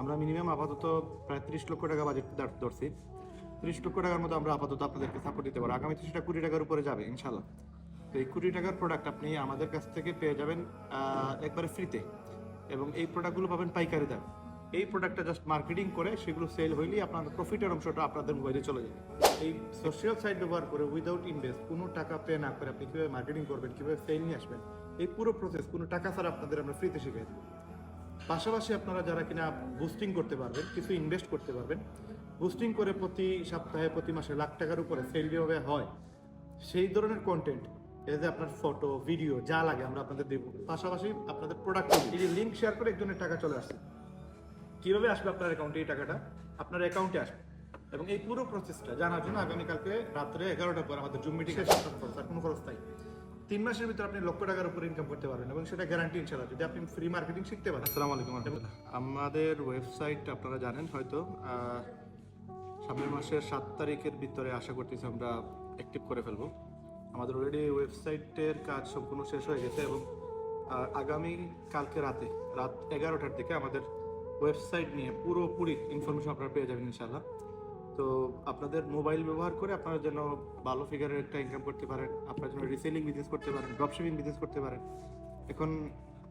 আমরা মিনিমাম আপাতত প্রায় ত্রিশ লক্ষ টাকা বাজেট ধরছি। ত্রিশ লক্ষ টাকার মতো আমরা আপাতত আপনাদেরকে সাপোর্ট দিতে পারব। আগামী সেটা কুড়ি টাকার উপরে যাবে ইনশাল্লাহ তো এই কোটি টাকার প্রোডাক্ট আপনি আমাদের কাছ থেকে পেয়ে যাবেন একবারে ফ্রিতে এবং এই প্রোডাক্টগুলো পাবেন পাইকারি দাম। এই প্রোডাক্টটা জাস্ট মার্কেটিং করে সেগুলো সেল হইলেই আপনার প্রফিটের অংশটা আপনাদের মোবাইলে চলে যাবে। এই সোশ্যাল সাইট ব্যবহার করে উইদাউট ইনভেস্ট কোনো টাকা পে না করে আপনি কীভাবে মার্কেটিং করবেন, কীভাবে সেল নিয়ে আসবেন, এই পুরো প্রসেস কোনো টাকা ছাড়া আপনাদের আমরা ফ্রিতে শিখিয়ে দেবো। পাশাপাশি আপনারা যারা কিনা বুস্টিং করতে পারবেন, কিছু ইনভেস্ট করতে পারবেন বুস্টিং করে প্রতি সপ্তাহে, প্রতি মাসে লাখ টাকার উপরে সেল যেভাবে হয়, সেই ধরনের কন্টেন্ট এই যে আপনার ফটো ভিডিও যা লাগে আমরা আপনাদের দেবো। পাশাপাশি আপনাদের প্রোডাক্ট এই লিঙ্ক শেয়ার করে একজনের টাকা চলে আসছে। কীভাবে আসবে আপনার অ্যাকাউন্টে এই টাকাটা? আপনার অ্যাকাউন্টে আসবে। এবং এই পুরো প্রসেসটা জানার জন্য আগামীকালকে রাত্রে এগারোটার পর আমাদের জুম মিটিং কোনো খরচ নাই। তিন মাসের ভিতরে আপনি লক্ষ টাকার উপর ইনকাম করতে পারবেন এবং সেটা গ্যারান্টি ইনশাল্লাহ যদি আপনি ফ্রি মার্কেটিং শিখতে পারেন। আসসালামু আলাইকুম আমাদের ওয়েবসাইট আপনারা জানেন হয়তো সামনের মাসের সাত তারিখের ভিতরে আশা করতেছি আমরা অ্যাক্টিভ করে ফেলব। আমাদের অলরেডি ওয়েবসাইটের কাজ সম্পূর্ণ শেষ হয়ে গেছে এবং আগামী কালকে রাতে, রাত এগারোটার দিকে আমাদের ওয়েবসাইট নিয়ে পুরোপুরি ইনফরমেশন আপনারা পেয়ে যাবেন ইনশাল্লাহ তো আপনাদের মোবাইল ব্যবহার করে আপনারা যেন ভালো ফিগারের একটা ইনকাম করতে পারেন, আপনারা যেন রিসেলিং বিজনেস করতে পারেন ড্রপশিপিং বিজনেস করতে পারেন। এখন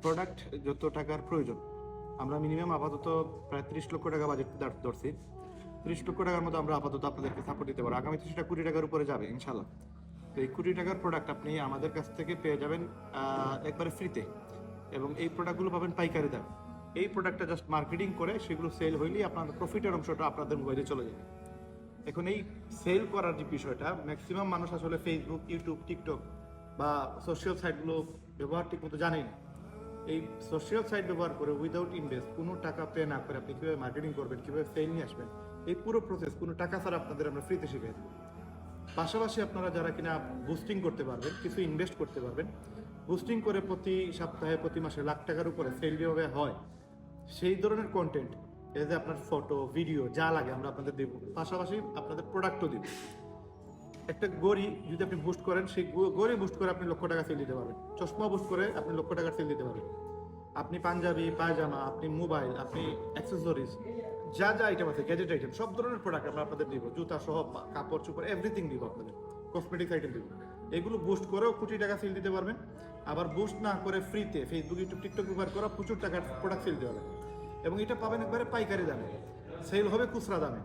প্রোডাক্ট যত টাকার প্রয়োজন, আমরা মিনিমাম আপাতত প্রায় ত্রিশ লক্ষ টাকা বাজেট ধরছি। ত্রিশ লক্ষ টাকার মতো আমরা আপাতত আপনাদেরকে সাপোর্ট দিতে পারব। আগামী সেটা কোটি টাকার উপরে যাবে ইনশাল্লাহ তো এই কোটি টাকার প্রোডাক্ট আপনি আমাদের কাছ থেকে পেয়ে যাবেন একবারে ফ্রিতে এবং এই প্রোডাক্টগুলো পাবেন পাইকারি দাম। এই প্রোডাক্টটা জাস্ট মার্কেটিং করে সেগুলো সেল হইলেই আপনার প্রফিটের অংশটা আপনাদের মোবাইলে চলে যাবে। এখন এই সেল করার যে বিষয়টা ম্যাক্সিমাম মানুষ আসলে ফেসবুক ইউটিউব টিকটক বা সোশ্যাল সাইটগুলো ব্যবহার ঠিক মতো জানেই না। এই সোশ্যাল সাইট ব্যবহার করে উইদাউট ইনভেস্ট কোনো টাকা পে না করে আপনি কীভাবে মার্কেটিং করবেন, কীভাবে সেল নিয়ে আসবেন, এই পুরো প্রসেস কোনো টাকা ছাড়া আপনাদের আমরা ফ্রিতে দেবো। পাশাপাশি আপনারা যারা কিনা বুস্টিং করতে পারবেন, কিছু ইনভেস্ট করতে পারবেন বুস্টিং করে প্রতি সপ্তাহে, প্রতি মাসে লাখ টাকার উপরে সেল যেভাবে হয়, সেই ধরনের কন্টেন্ট যে আপনার ফটো ভিডিও যা লাগে আমরা আপনাদের দেবো। পাশাপাশি আপনাদের প্রোডাক্টও দিব। একটা গড়ি যদি আপনি বুস্ট করেন, সেই গড়ি বুস্ট করে আপনি লক্ষ টাকা সেল দিতে পারবেন। চশমা বুস্ট করে আপনি লক্ষ টাকার সেল দিতে পারবেন। আপনি পাঞ্জাবি, পায়জামা, আপনি মোবাইল আপনি অ্যাক্সেসরিজ যা যা আইটেম আছে গ্যাজেট আইটেম সব ধরনের প্রোডাক্ট আমরা আপনাদের দিব। জুতা সহ কাপড়, চোপড় এভরিথিং দিব আপনাদের। কসমেটিক্স আইটেম দিব। এগুলো বুস্ট করেও কোটি টাকা সেল দিতে পারবেন। আবার বুস্ট না করে ফ্রিতে ফেসবুক ইউটিউব টিকটক ব্যবহার করা প্রচুর টাকার প্রোডাক্ট সেল দিতে পারবেন। এবং এটা পাবেন একবারে পাইকারি দামে। সেল হবে খুচরা দামে।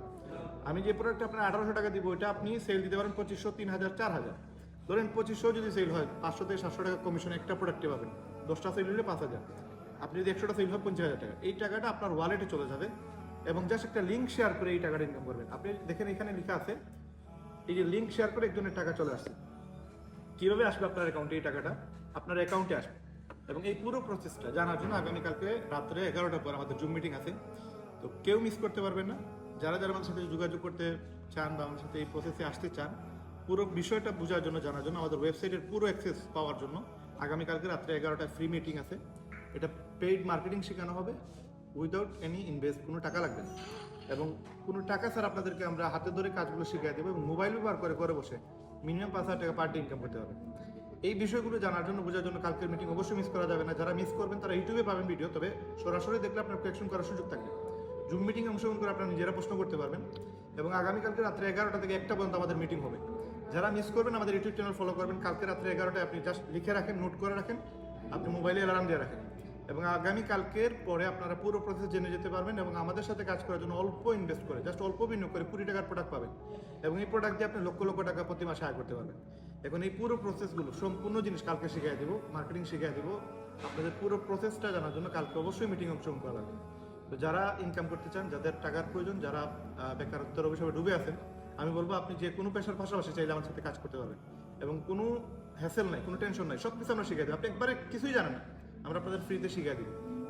আমি যে প্রোডাক্ট আপনার আঠারোশো টাকা দিব, ওইটা আপনি সেল দিতে পারেন পঁচিশশো তিন হাজার চার হাজার ধরেন পঁচিশশো যদি সেল হয়, পাঁচশো থেকে সাতশো টাকা কমিশন একটা প্রোডাক্টে পাবেন। দশটা সেল হলে পাঁচ হাজার আপনি যদি একশোটা সেল হয়, পঞ্চাশ হাজার টাকা। এই টাকাটা আপনার ওয়ালেটে চলে যাবে এবং জাস্ট একটা লিঙ্ক শেয়ার করে এই টাকাটা ইনকাম করবেন। আপনি দেখেন এখানে লেখা আছে, এই যে লিঙ্ক শেয়ার করে একজনের টাকা চলে আসছে। কীভাবে আসবে আপনার অ্যাকাউন্টে এই টাকাটা? আপনার অ্যাকাউন্টে আসবে। এবং এই পুরো প্রসেসটা জানার জন্য আগামীকালকে রাত্রে এগারোটার পর আমাদের জুম মিটিং আছে। তো কেউ মিস করতে পারবেন না। যারা যারা আমার সাথে যোগাযোগ করতে চান বা আমার সাথে এই প্রসেসে আসতে চান, পুরো বিষয়টা বোঝার জন্য, জানার জন্য আমাদের ওয়েবসাইটের পুরো অ্যাক্সেস পাওয়ার জন্য আগামীকালকে রাত্রে এগারোটায় ফ্রি মিটিং আছে। এটা পেইড মার্কেটিং শেখানো হবে। উইদাউট এনি ইনভেস্ট কোনো টাকা লাগবে না। এবং কোনো টাকা ছাড়া আপনাদেরকে আমরা হাতে ধরে কাজগুলো শিখিয়ে দেবো এবং মোবাইল ব্যবহার করে ঘরে বসে মিনিমাম পাঁচ হাজার টাকা পার ডে ইনকাম করতে হবে এই বিষয়গুলো জানার জন্য, বোঝার জন্য কালকের মিটিং অবশ্যই মিস করা যাবে না। যারা মিস করবেন, তারা ইউটিউবে পাবেন ভিডিও তবে সরাসরি দেখলে আপনার কোয়েকশন করার সুযোগ থাকবে। জুম মিটিং অংশগ্রহণ করে আপনারা নিজেরা প্রশ্ন করতে পারবেন এবং আগামীকালকে রাত্রে এগারোটা থেকে একটা পর্যন্ত আমাদের মিটিং হবে। যারা মিস করবেন, আমাদের ইউটিউব চ্যানেল ফলো করবেন। কালকে রাত্রে এগারোটায় আপনি জাস্ট লিখে রাখেন নোট করে রাখেন, আপনি মোবাইলে অ্যালার্ম দিয়ে রাখেন। এবং আগামীকালকের পরে আপনারা পুরো প্রসেস জেনে যেতে পারবেন এবং আমাদের সাথে কাজ করার জন্য অল্প ইনভেস্ট করে জাস্ট অল্প বিনিয়োগ করে কুড়ি টাকার প্রোডাক্ট পাবেন। এবং এই প্রোডাক্ট দিয়ে আপনি লক্ষ লক্ষ টাকা প্রতি মাসে আয় করতে পারবেন। এখন এই পুরো প্রসেসগুলো সম্পূর্ণ জিনিস কালকে শিখিয়ে দিব মার্কেটিং শিখিয়ে দিব। আপনাদের পুরো প্রসেসটা জানার জন্য কালকে অবশ্যই মিটিং অংশগ্রহণ করা লাগবে। তো যারা ইনকাম করতে চান, যাদের টাকার প্রয়োজন, যারা বেকারত্বের অভিশাপে ডুবে আছেন, আমি বলব আপনি যে কোনো পেশার পাশাপাশি চাইলে আমার সাথে কাজ করতে পারবেন এবং কোনো হ্যাসেল নাই, কোনো টেনশন নাই সব কিছু আমরা শিখিয়ে দেবো। আপনি একবারে কিছুই জানেন না, আমরা আপনাদের ফ্রিতে শিখিয়ে দিব।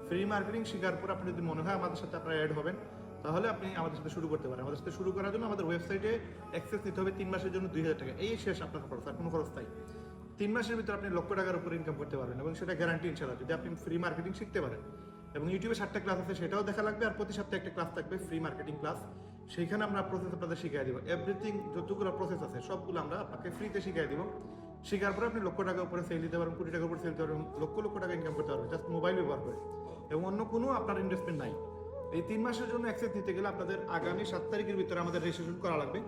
ফ্রি মার্কেটিং শেখার পর আপনি যদি মনে হয় আমাদের সাথে আপনারা অ্যাড হবেন তাহলে আপনি আমাদের সাথে শুরু করতে পারেন। আমাদের সাথে শুরু করার জন্য আমাদের ওয়েবসাইটে অ্যাক্সেস নিতে হবে তিন মাসের জন্য দুই হাজার টাকা। এই শেষ আপনার খরচ, আর কোনো খরচ নাই। তিন মাসের ভিতরে আপনি লক্ষ টাকার উপর ইনকাম করতে পারবেন এবং সেটা গ্যারান্টি ইনশাল্লাহ যদি আপনি ফ্রি মার্কেটিং শিখতে পারেন। এবং ইউটিউবে সাতটা ক্লাস আছে, সেটাও দেখা লাগবে, আর প্রতি সপ্তাহে একটা ক্লাস থাকবে ফ্রি মার্কেটিং ক্লাস সেইখানে আমরা প্রসেস আপনাদের শিখিয়ে দিব। এভরিথিং যতগুলো প্রসেস আছে, সবগুলো আমরা আপনাকে ফ্রিতে শিখিয়ে দিব। শেখার পরে আপনি লক্ষ টাকা উপরে সেল দিতে পারবেন কোটি টাকার উপরে সেল দিতে পারবেন, লক্ষ লক্ষ টাকা ইনকাম করতে পারবেন জাস্ট মোবাইল ব্যবহার করে। এবং অন্য কোনো আপনার ইনভেস্টমেন্ট নাই। এই তিন মাসের জন্য অ্যাক্সেস নিতে গেলে আপনাদের আগামী সাত তারিখের ভিতরে আমাদের রেজিস্ট্রেশন করা লাগবে।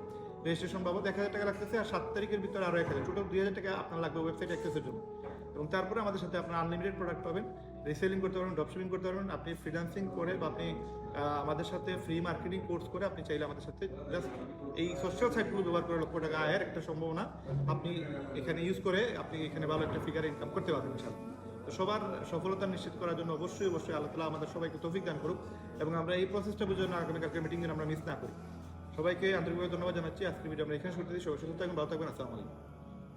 রেজিস্ট্রেশন বাবদ এক হাজার টাকা লাগতেছে আর সাত তারিখের ভিতরে আরও এক হাজার টোটাল দুই হাজার টাকা আপনার লাগবে ওয়েবসাইট অ্যাক্সেসের জন্য। এবং তারপরে আমাদের সাথে আপনার আনলিমিটেড প্রোডাক্ট পাবেন রিসেলিং করতে পারবেন ড্রপশিপিং করতে পারবেন, আপনি ফ্রিল্যান্সিং করে বা আপনি আমাদের সাথে ফ্রি মার্কেটিং কোর্স করে আপনি চাইলে আমাদের সাথে জাস্ট এই সোশ্যাল সাইটগুলো ব্যবহার করে লক্ষ টাকা আয়ের একটা সম্ভাবনা আপনি এখানে ইউজ করে আপনি এখানে ভালো একটা ফিগার ইনকাম করতে পারবেন তো সবার সফলতা নিশ্চিত করার জন্য অবশ্যই অবশ্যই আল্লাহ তালা আমাদের সবাইকে তৌফিক দান করুক এবং আমরা এই প্রসেসটা জন্য আগামীকালকে মিটিং যেন আমরা মিস না করি। সবাইকে আন্তরিকভাবে ধন্যবাদ জানাচ্ছি। আজকে ভিডিও আমরা এখানে শুরু সবাই সুস্থ থাকবেন, ভালো থাকবেন। আসসালামু আলাইকুম।